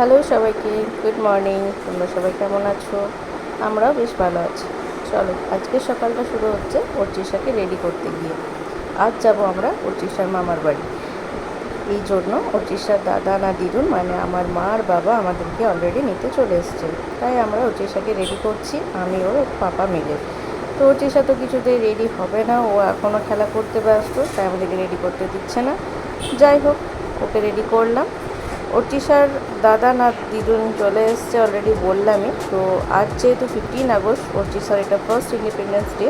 Hello সবাইকে, good morning. তোমরা সবাই কেমন আছো? আমরাও বেশ ভালো আছি। চলো, আজকে সকালটা শুরু হচ্ছে অর্চিসাকে রেডি করতে গিয়ে। আজ যাব আমরা অর্চিসার মামার বাড়ি। এই জন্য অর্চিসার দাদা না দিদুন মানে আমার মা আর বাবা আমাদেরকে অলরেডি নিতে চলে এসছে। তাই আমরা অর্চিসাকে রেডি করছি, আমি ওর পাপা মিলে। তো অর্চিসা তো কিছুতেই রেডি হবে না, ও এখনও খেলা করতে ব্যস্ত, তাই আমাদেরকে রেডি করতে দিচ্ছে না। যাই হোক, ওকে রেডি করলাম। অর্চিসার দাদা না দিদুন চলে এসছে অলরেডি বললামই। তো আজ যেহেতু ফিফটিন আগস্ট অর্চিসার এটা ফার্স্ট ইন্ডিপেন্ডেন্স ডে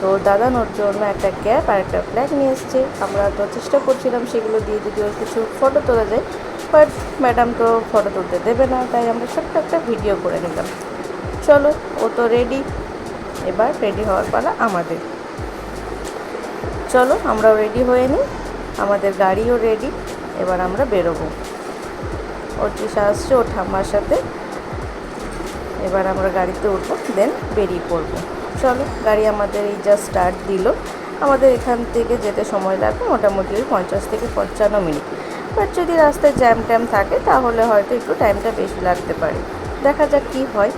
তো দাদা ওর জন্য একটা ক্যাপ আর একটা ফ্ল্যাগ নিয়ে এসছে। আমরা তো চেষ্টা করছিলাম সেগুলো দিয়ে যদি ওর কিছু ফটো তোলা যায় বাট ম্যাডাম তো ফটো তুলতে দেবে না, তাই আমরা ছোট্ট একটা ভিডিও করে নিলাম। চলো, ও তো রেডি এবার রেডি হওয়ার পালা আমাদের। চলো, আমরাও রেডি হয়ে নিই। আমাদের গাড়িও রেডি এবার আমরা বেরোবো। অর্চিসা আসছে ওর ঠাম্মার সাথে। এবার আমরা গাড়িতে উঠবো দেন বেরিয়ে পড়ব। চলো, গাড়ি আমাদের এই জাস্ট স্টার্ট দিল। আমাদের এখান থেকে যেতে সময় লাগবে মোটামুটি ওই পঞ্চাশ থেকে পঞ্চান্ন মিনিট। বাট যদি রাস্তায় জ্যাম ট্যাম থাকে, তাহলে হয়তো একটু টাইমটা বেশি লাগতে পারে। দেখা যাক কী হয়।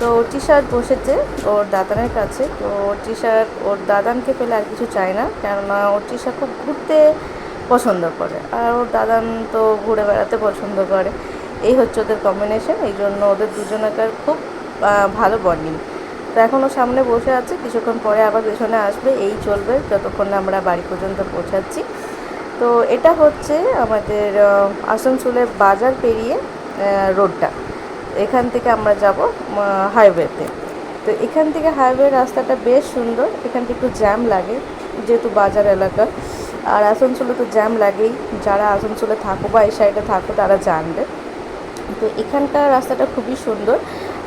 তো অর্চিসা বসেছে ওর দাদানের কাছে। তো অর্চিসার ওর দাদানকে পেলে আর কিছু চায় না। কেননা অর্চিসা খুব ঘুরতে পছন্দ করে। আর ওর দাদান তো ঘুরে বেড়াতে পছন্দ করে। এই হচ্ছে ওদের কম্বিনেশন এই জন্য ওদের দুজনকার খুব ভালো বন্ডিং তো এখনও সামনে বসে আছে, কিছুক্ষণ পরে আবার পেছনে আসবে, এই চলবে, যতক্ষণ না আমরা বাড়ি পর্যন্ত পৌঁছাচ্ছি। তো এটা হচ্ছে আমাদের আসানসোলের বাজার পেরিয়ে রোডটা। এখান থেকে আমরা যাব হাইওয়েতে তো এখান থেকে হাইওয়ে রাস্তাটা বেশ সুন্দর, এখান থেকে একটু জ্যাম লাগে, যেহেতু বাজার এলাকা। আর আসানসোলে তো জ্যাম লাগেই। যারা আসানসোলে থাকো বা এই সাইডে থাকো, তারা জানবে। তো এখানকার রাস্তাটা খুবই সুন্দর।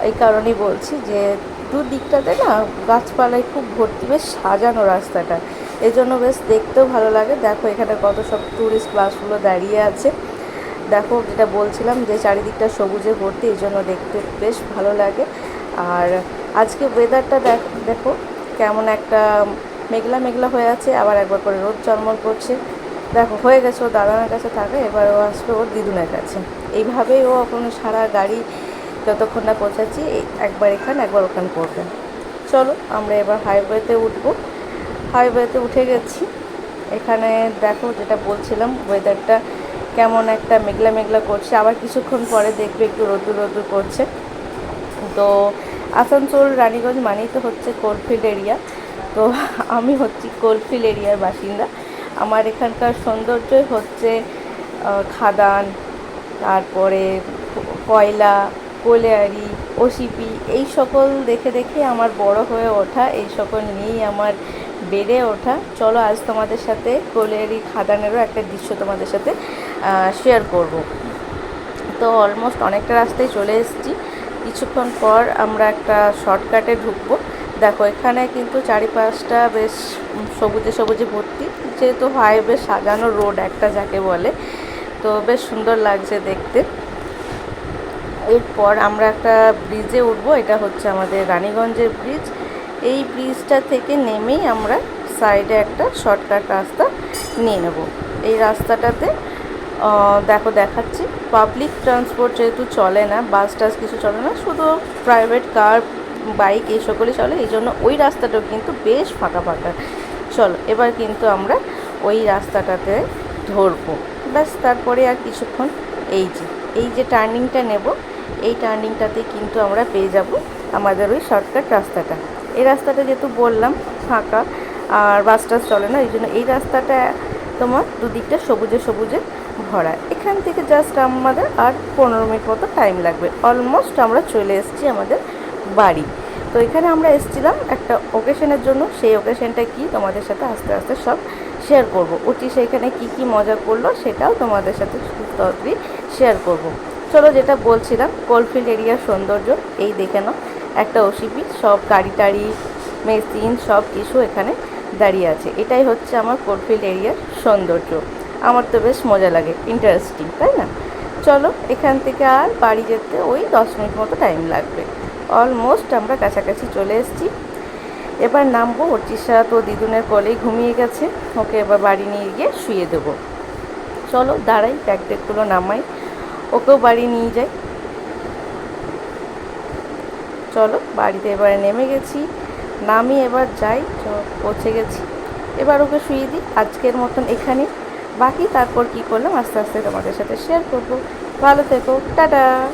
এই কারণেই বলছি যে, দুদিকটাতে না গাছপালায় খুব ভর্তি, বেশ সাজানো রাস্তাটা। এই জন্য বেশ দেখতেও ভালো লাগে। দেখো এখানে কত সব ট্যুরিস্ট বাসগুলো দাঁড়িয়ে আছে। দেখো যেটা বলছিলাম যে, চারিদিকটা সবুজে ভর্তি, এই জন্য দেখতে বেশ ভালো লাগে। আর আজকে ওয়েদারটা দেখ, দেখো কেমন একটা মেঘলা মেঘলা হয়ে আছে, আবার একবার করে রোদ চলমল করছে। দেখো, হয়ে গেছে, ও দাদানের কাছে থাকে, এবার ও আসবে ওর দিদুনের কাছে। এইভাবেই ও ওখানে সারা গাড়ি যতক্ষণ না পৌঁছাচ্ছি একবার এখানে, একবার ওখানে করবে চলো, আমরা এবার হাইওয়েতে উঠবো। হাইওয়েতে উঠে গেছি। এখানে দেখো, যেটা বলছিলাম ওয়েদারটা কেমন একটা মেঘলা মেঘলা করছে। আবার কিছুক্ষণ পরে দেখবে একটু রোদ্দুর রোদ্দুর করছে। তো আসানসোল, রানীগঞ্জ মানেই তো হচ্ছে কোলফিল্ড এরিয়া তো আমি হচ্ছি কোলফিল এরিয়ার বাসিন্দা। আমার এখানকার সৌন্দর্যই হচ্ছে খাদান, তারপরে কয়লা কোলেয়ারি ওসিপি, এই সকল দেখে দেখে আমার বড় হয়ে ওঠা, এই সকল নিয়েই আমার বেড়ে ওঠা। চলো আজ তোমাদের সাথে কোলেয়ারি খাদানেরও একটা দৃশ্য তোমাদের সাথে শেয়ার করব। তো অলমোস্ট অনেকটা রাস্তায় চলে এসেছি। কিছুক্ষণ পর আমরা একটা শর্টকাটে ঢুকবো। দেখো, এখানে কিন্তু চারিপাশটা বেশ সবুজে সবুজে ভর্তি। যেহেতু হাইওয়ে সাজানো রোড একটা যাকে বলে, তো বেশ সুন্দর লাগছে দেখতে। এরপর আমরা একটা ব্রিজে উঠবো, এটা হচ্ছে আমাদের রানীগঞ্জের ব্রিজ এই ব্রিজটা থেকে নেমেই আমরা সাইডে একটা শর্টকাট রাস্তা নিয়ে নেব। এই রাস্তাটাতে দেখো দেখাচ্ছি পাবলিক ট্রান্সপোর্ট যেহেতু চলে না বাস টাস কিছু চলে না, শুধু প্রাইভেট কার বাইক এই সকলই চলে, এই জন্য ওই রাস্তাটাও কিন্তু বেশ ফাঁকা ফাঁকা। চলো, এবার কিন্তু আমরা ওই রাস্তাটাতে ধরবো। ব্যাস, তারপরে আর কিছুক্ষণ এই যে এই যে টার্নিংটা নেব, এই টার্নিংটাতে কিন্তু আমরা পেয়ে যাব আমাদের ওই শর্টকাট রাস্তাটা। এই রাস্তাটা যেহেতু বললাম ফাঁকা আর বাস টাস চলে না, এই জন্য এই রাস্তাটা তোমার দুদিকটা সবুজে সবুজে ভরা। এখান থেকে জাস্ট আমাদের আর পনেরো মিনিট মতো টাইম লাগবে। অলমোস্ট আমরা চলে এসেছি আমাদের বাড়ি। তো এখানে আমরা এসেছিলাম একটা ওকেশনের জন্য। সেই ওকেশনটা কি? তোমাদের সাথে আস্তে আস্তে সব শেয়ার করব। অতি সেখানে কি কি মজা করল সেটাও তোমাদের সাথে তাড়াতাড়ি শেয়ার করব। চলো যেটা বলছিলাম কোলফিল্ড এরিয়ার সৌন্দর্য, এই দেখে নাও। একটা ওসিপি সব গাড়ি টাড়ি, মেশিন, সব কিছু এখানে দাঁড়িয়ে আছে। এটাই হচ্ছে আমার কোলফিল্ড এরিয়ার সৌন্দর্য। আমার তো বেশ মজা লাগে ইন্টারেস্টিং তাই না? চলো এখান থেকে আর বাড়ি যেতে ওই দশ মিনিট মতো টাইম লাগবে। অলমোস্ট আমরা কাছাকাছি চলে এসেছি। এবার নামবো অর্চিসা তো দিদুনের কোলেই ঘুমিয়ে গেছে। ওকে এবার বাড়ি নিয়ে গিয়ে শুয়ে দেবো। চলো দাঁড়াই ব্যাগ ট্যাগগুলো নামাই। ওকেও বাড়ি নিয়ে যাই। চলো বাড়িতে এবারে নেমে গেছি। নামি এবার যাই পৌঁছে গেছি। এবার ওকে শুয়ে দিই, আজকের মতন এখানে। বাকি তারপর কি করলাম, আস্তে আস্তে তোমাদের সাথে শেয়ার করব। ভালো থেকো, টাটা!